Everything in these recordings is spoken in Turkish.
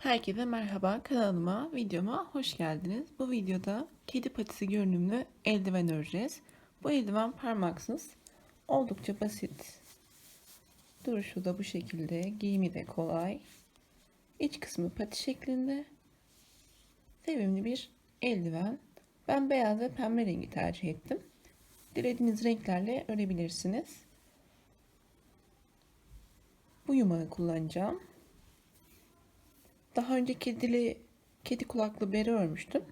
Herkese merhaba kanalıma, videoma hoş geldiniz. Bu videoda kedi patisi görünümlü eldiven öreceğiz. Bu eldiven parmaksız, oldukça basit. Duruşu da bu şekilde, giyimi de kolay. İç kısmı pati şeklinde. Sevimli bir eldiven. Ben beyaz ve pembe rengi tercih ettim. Dilediğiniz renklerle örebilirsiniz. Bu yumağı kullanacağım. Daha önce kedili kedi kulaklı bere örmüştüm.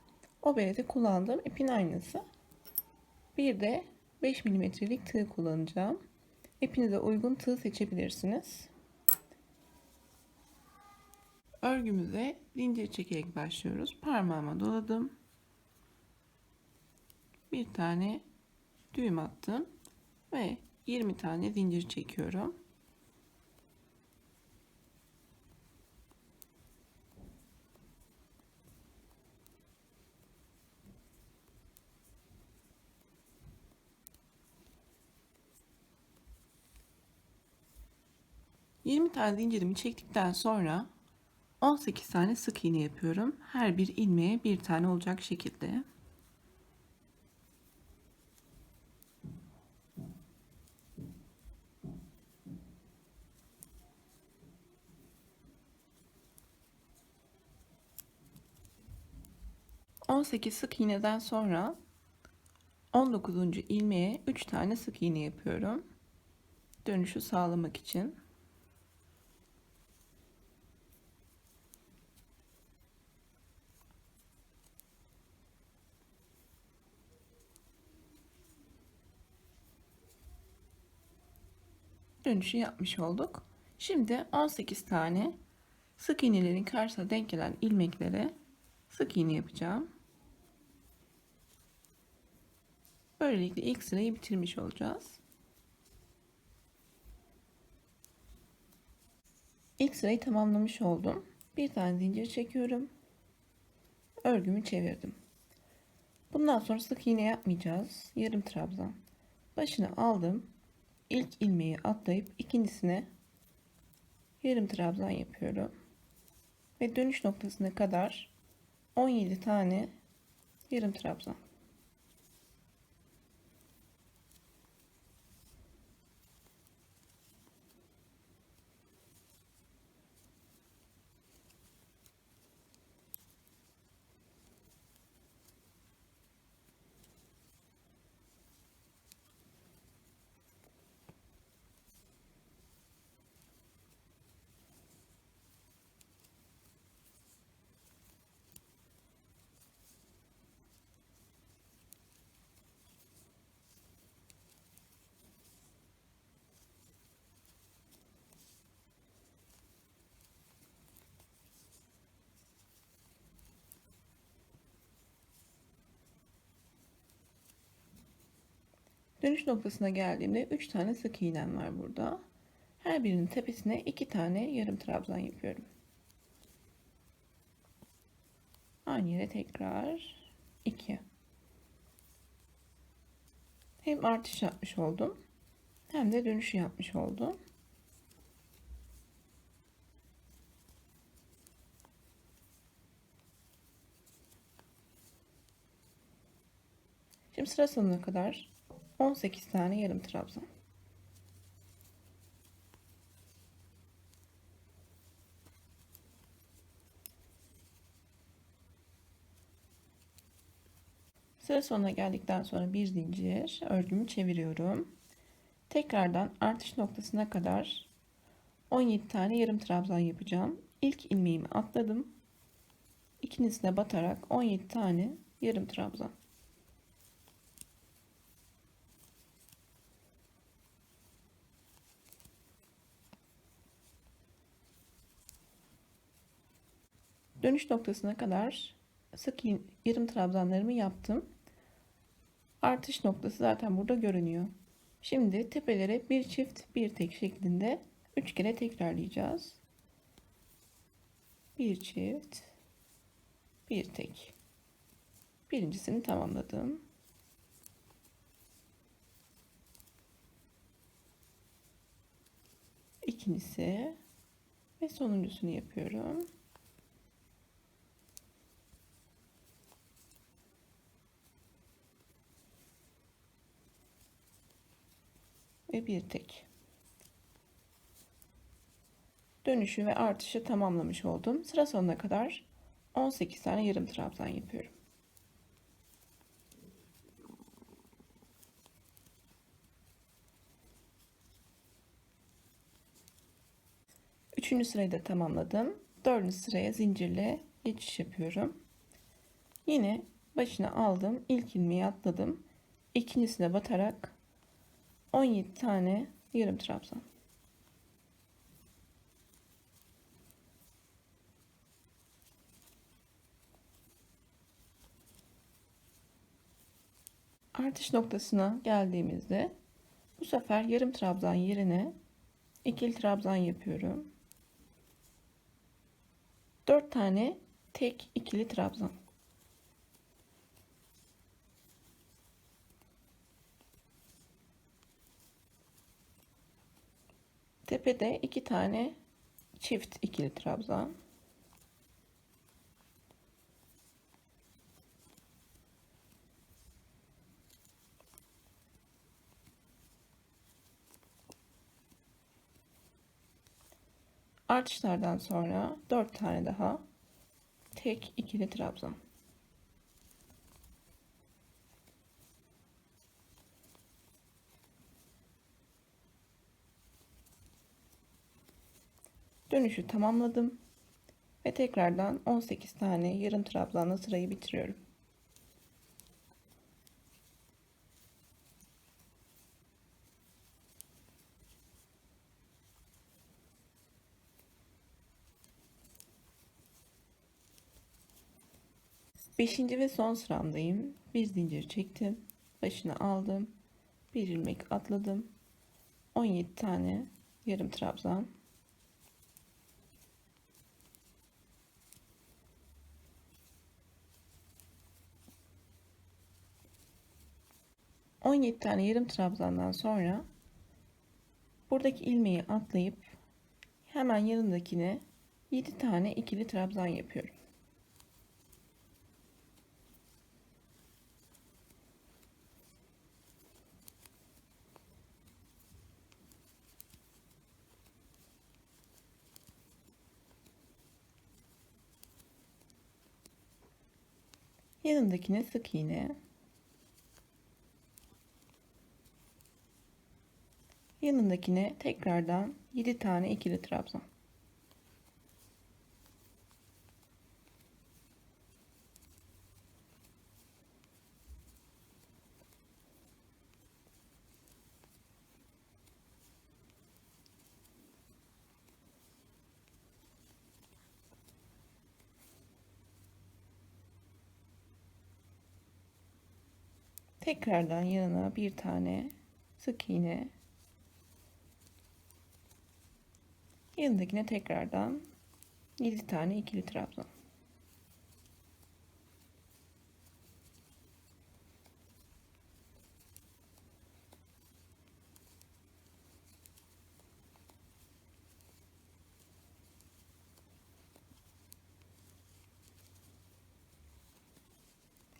O berede kullandığım ipin aynısı. Bir de 5 milimetrelik tığ kullanacağım. İpinize uygun tığ seçebilirsiniz. Örgümüze zincir çekerek başlıyoruz. Parmağıma doladım. Bir tane düğüm attım ve 20 tane zincir çekiyorum. 20 tane zincirimi çektikten sonra 18 tane sık iğne yapıyorum. Her bir ilmeğe bir tane olacak şekilde. On sekiz sık iğneden sonra 19. ilmeğe 3 tane sık iğne yapıyorum. Dönüşü sağlamak için. Dönüşü yapmış olduk. Şimdi 18 tane sık iğnelerin karşısına denk gelen ilmeklere sık iğne yapacağım. Böylelikle ilk sırayı bitirmiş olacağız. İlk sırayı tamamlamış oldum. Bir tane zincir çekiyorum. Örgümü çevirdim. Bundan sonra sık iğne yapmayacağız. Yarım trabzan. Başını aldım ilk ilmeği atlayıp ikincisine yarım trabzan yapıyorum. Ve dönüş noktasına kadar 17 tane yarım trabzan. Dönüş noktasına geldiğimde 3 tane sık iğnem var burada. Her birinin tepesine 2 tane yarım trabzan yapıyorum. Aynı yere tekrar 2. Hem artış yapmış oldum hem de dönüşü yapmış oldum. Şimdi sıra sonuna kadar 18 tane yarım trabzan. Sıra sonuna geldikten sonra bir zincir örgümü çeviriyorum. Tekrardan artış noktasına kadar 17 tane yarım trabzan yapacağım. İlk ilmeğimi atladım. İkincisine batarak 17 tane yarım trabzan. Dönüş noktasına kadar sık yarım trabzanlarımı yaptım. Artış noktası zaten burada görünüyor. Şimdi tepelere bir çift bir tek şeklinde 3 kere tekrarlayacağız. Bir çift bir tek. Birincisini tamamladım. İkincisi ve sonuncusunu yapıyorum. Ve bir tek. Dönüşü ve artışı tamamlamış oldum. Sıra sonuna kadar 18 tane yarım trabzan yapıyorum. Üçüncü sırayı da tamamladım. Dördüncü sıraya zincirle geçiş yapıyorum. Yine başına aldım. İlk ilmeği atladım. İkincisine batarak 17 tane yarım trabzan. Artış noktasına geldiğimizde bu sefer yarım trabzan yerine ikili trabzan yapıyorum. 4 tane tek ikili trabzan. Tepede iki tane çift ikili trabzan. Artışlardan sonra 4 tane daha tek ikili trabzan. Dönüşü tamamladım ve tekrardan 18 tane yarım trabzanla sırayı bitiriyorum. Beşinci ve son sıramdayım. Bir zincir çektim. Başını aldım. Bir ilmek atladım. 17 tane yarım trabzan. On yedi tane yarım trabzandan sonra buradaki ilmeği atlayıp hemen yanındakine 7 tane ikili trabzan yapıyorum. Yanındakine sık iğne. Yanındakine tekrardan 7 tane ikili trabzan. Tekrardan yanına bir tane sık iğne. Yanındakine tekrardan 7 tane ikili trabzan.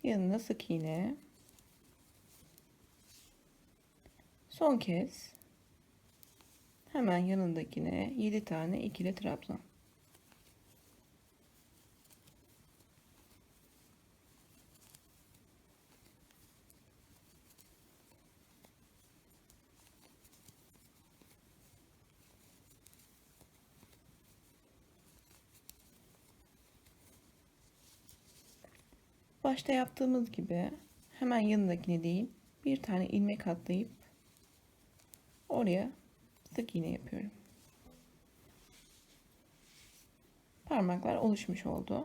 Yanına sık iğne. Son kez hemen yanındakine 7 tane ikili trabzan. Başta yaptığımız gibi hemen yanındakine değil bir tane ilmek atlayıp oraya sık iğne yapıyorum. Parmaklar oluşmuş oldu.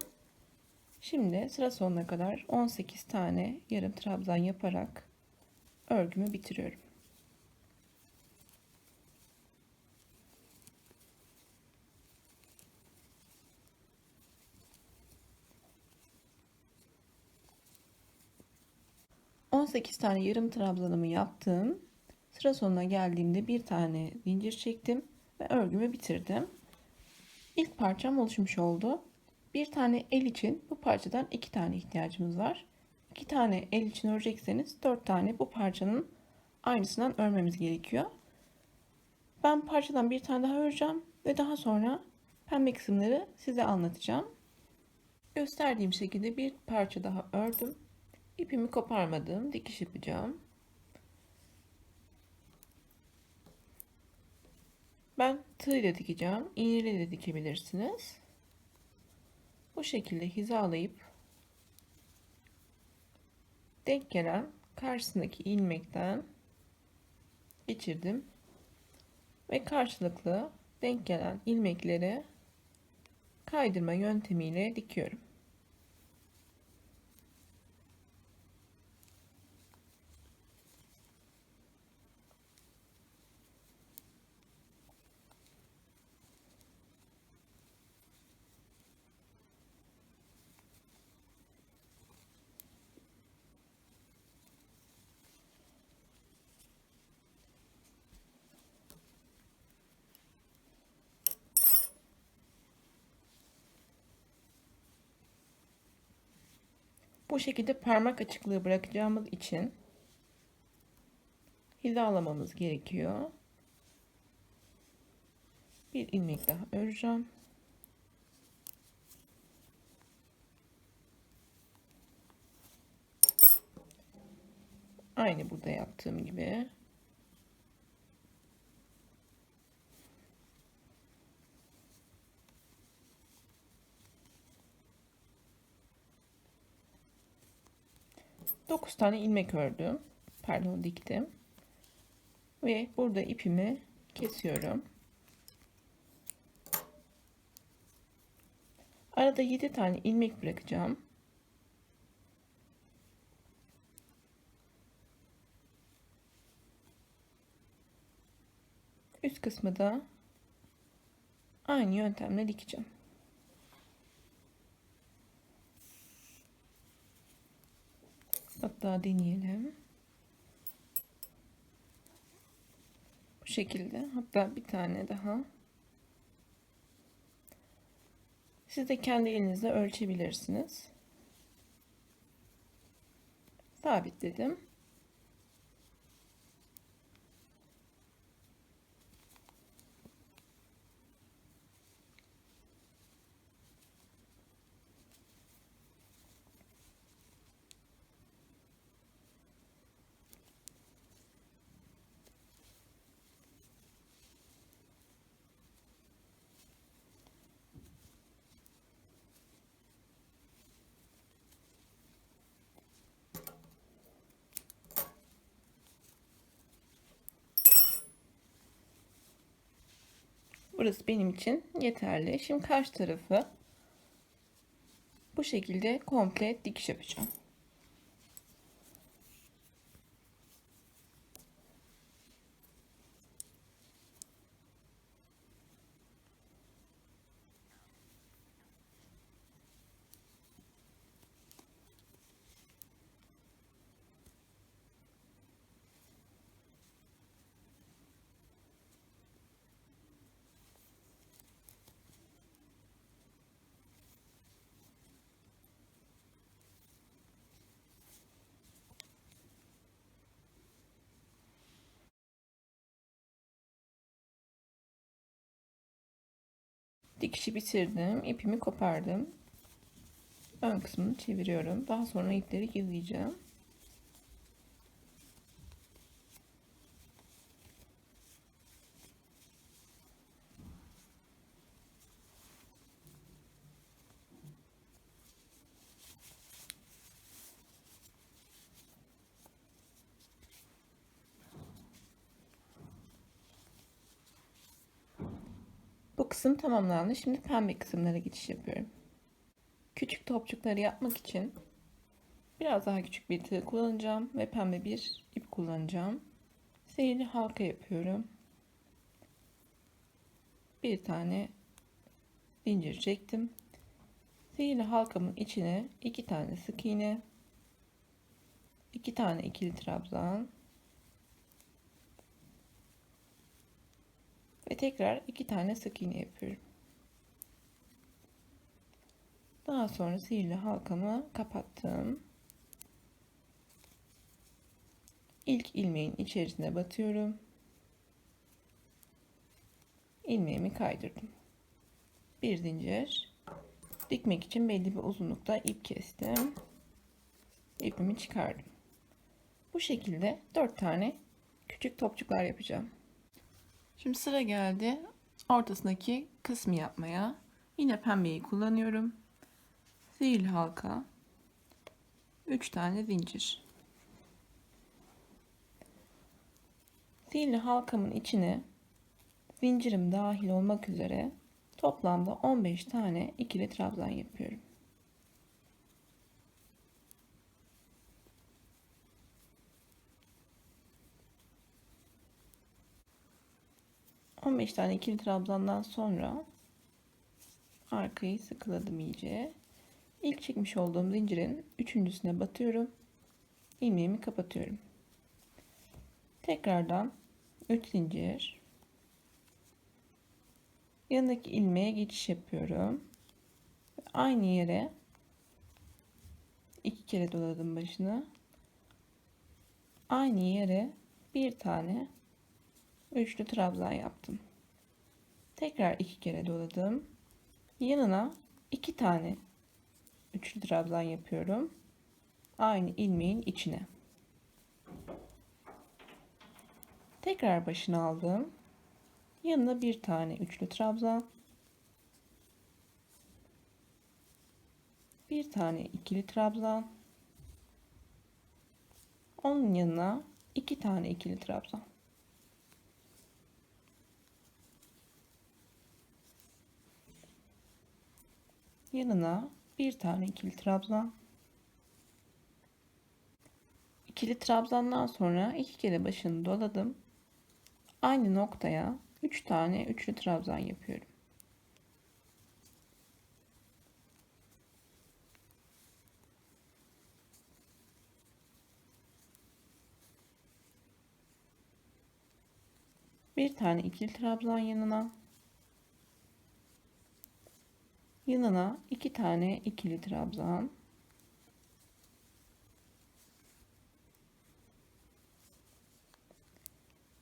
Şimdi sıra sonuna kadar 18 tane yarım trabzan yaparak örgümü bitiriyorum. On sekiz tane yarım trabzanımı yaptım. Sıra sonuna geldiğimde bir tane zincir çektim ve örgümü bitirdim. İlk parçam oluşmuş oldu. Bir tane el için bu parçadan iki tane ihtiyacımız var. İki tane el için örecekseniz dört tane bu parçanın aynısından örmemiz gerekiyor. Ben parçadan bir tane daha öreceğim ve daha sonra pembe kısımları size anlatacağım. Gösterdiğim şekilde bir parça daha ördüm. İpimi koparmadım. Dikiş yapacağım. Ben tığ ile dikeceğim. İğneyle de dikebilirsiniz. Bu şekilde hizalayıp denk gelen karşısındaki ilmekten geçirdim ve karşılıklı denk gelen ilmekleri kaydırma yöntemiyle dikiyorum. Bu şekilde parmak açıklığı bırakacağımız için hizalamamız gerekiyor. Bir ilmek daha öreceğim. Aynı burada yaptığım gibi. 9 tane ilmek ördüm. Pardon diktim. Ve burada ipimi kesiyorum. Arada 7 tane ilmek bırakacağım. Üst kısmı da aynı yöntemle dikeceğim. Hatta deneyelim. Bu şekilde. Hatta bir tane daha. Siz de kendi elinizle ölçebilirsiniz. Sabitledim. Burası benim için yeterli. Şimdi karşı tarafı bu şekilde komple dikiş yapacağım. Dikişi bitirdim. ipimi kopardım. Ön kısmını çeviriyorum. Daha sonra ipleri gizleyeceğim. Kısım tamamlandı. Şimdi pembe kısımlara geçiş yapıyorum. Küçük topçukları yapmak için biraz daha küçük bir tığ kullanacağım ve pembe bir ip kullanacağım. Seyirli halka yapıyorum. Bir tane zincir çektim. Sihirli halkamın içine iki tane sık iğne, iki tane ikili trabzan ve tekrar iki tane sık iğne yapıyorum. Daha sonra sihirli halkamı kapattım. İlk ilmeğin içerisine batıyorum. ilmeğimi kaydırdım. Bir zincir. Dikmek için belli bir uzunlukta ip kestim. İpimi çıkardım. Bu şekilde 4 tane küçük topçuklar yapacağım. Şimdi sıra geldi ortasındaki kısmı yapmaya. Yine pembeyi kullanıyorum. Zil halka. 3 tane zincir. Sihirli halkamın içine zincirim dahil olmak üzere toplamda 15 tane ikili trabzan yapıyorum. On beş tane ikili trabzandan sonra arkayı sıkıladım iyice. İlk çekmiş olduğum zincirin üçüncüsüne batıyorum. ilmeğimi kapatıyorum. Tekrardan 3 zincir yanındaki ilmeğe geçiş yapıyorum. Aynı yere iki kere doladım başını. Aynı yere bir tane üçlü trabzan yaptım. Tekrar iki kere doladım. Yanına iki tane üçlü trabzan yapıyorum. Aynı ilmeğin içine. Tekrar başını aldım. Yanına bir tane üçlü trabzan. Bir tane ikili trabzan. Onun yanına iki tane ikili trabzan. Yanına bir tane ikili trabzan. İkili trabzandan sonra iki kere başını doladım aynı noktaya 3 tane üçlü trabzan yapıyorum. Bir tane ikili trabzan yanına yanına iki tane ikili trabzan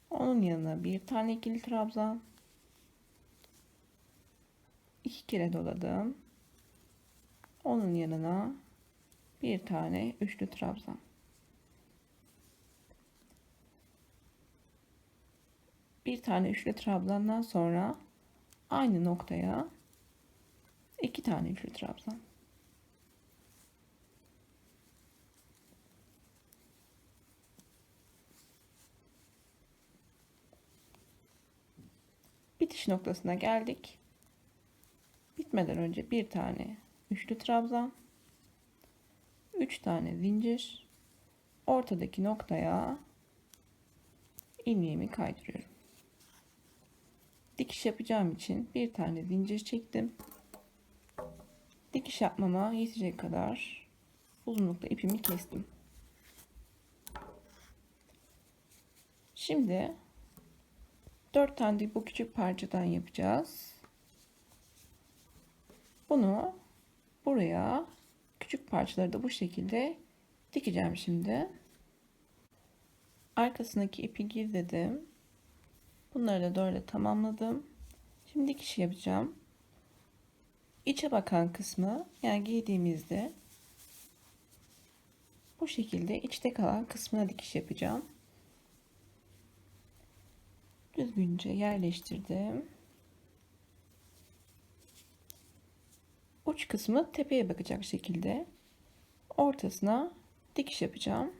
Onun yanına bir tane ikili trabzan. iki kere doladım. Onun yanına bir tane üçlü trabzan. Bir tane üçlü trabzandan sonra aynı noktaya iki tane üçlü trabzan. bitiş noktasına geldik. Bitmeden önce bir tane üçlü trabzan, üç tane zincir, ortadaki noktaya ilmeğimi kaydırıyorum. Dikiş yapacağım için bir tane zincir çektim. Dikiş yapmama yetecek kadar uzunlukta ipimi kestim. Şimdi 4 tane de bu küçük parçadan yapacağız. Bunu buraya küçük parçaları da bu şekilde dikeceğim şimdi. Arkasındaki ipi gizledim. Bunları da böyle tamamladım. Şimdi dikiş yapacağım. İçe bakan kısmı yani giydiğimizde bu şekilde içte kalan kısmına dikiş yapacağım düzgünce yerleştirdim. Uç kısmı tepeye bakacak şekilde ortasına dikiş yapacağım.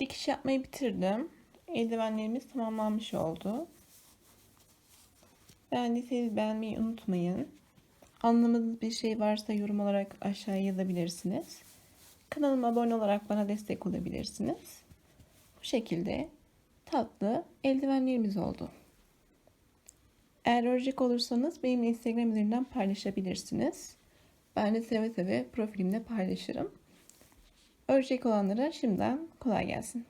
Dikiş yapmayı bitirdim. Eldivenlerimiz tamamlanmış oldu. Beğendiyseniz beğenmeyi unutmayın. Anlamadığınız bir şey varsa yorum olarak aşağıya yazabilirsiniz. Kanalıma abone olarak bana destek olabilirsiniz. Bu şekilde tatlı eldivenlerimiz oldu. Eğer örecek olursanız benimle Instagram üzerinden paylaşabilirsiniz. Ben de seve seve profilimde paylaşırım. Örecek olanlara şimdiden kolay gelsin.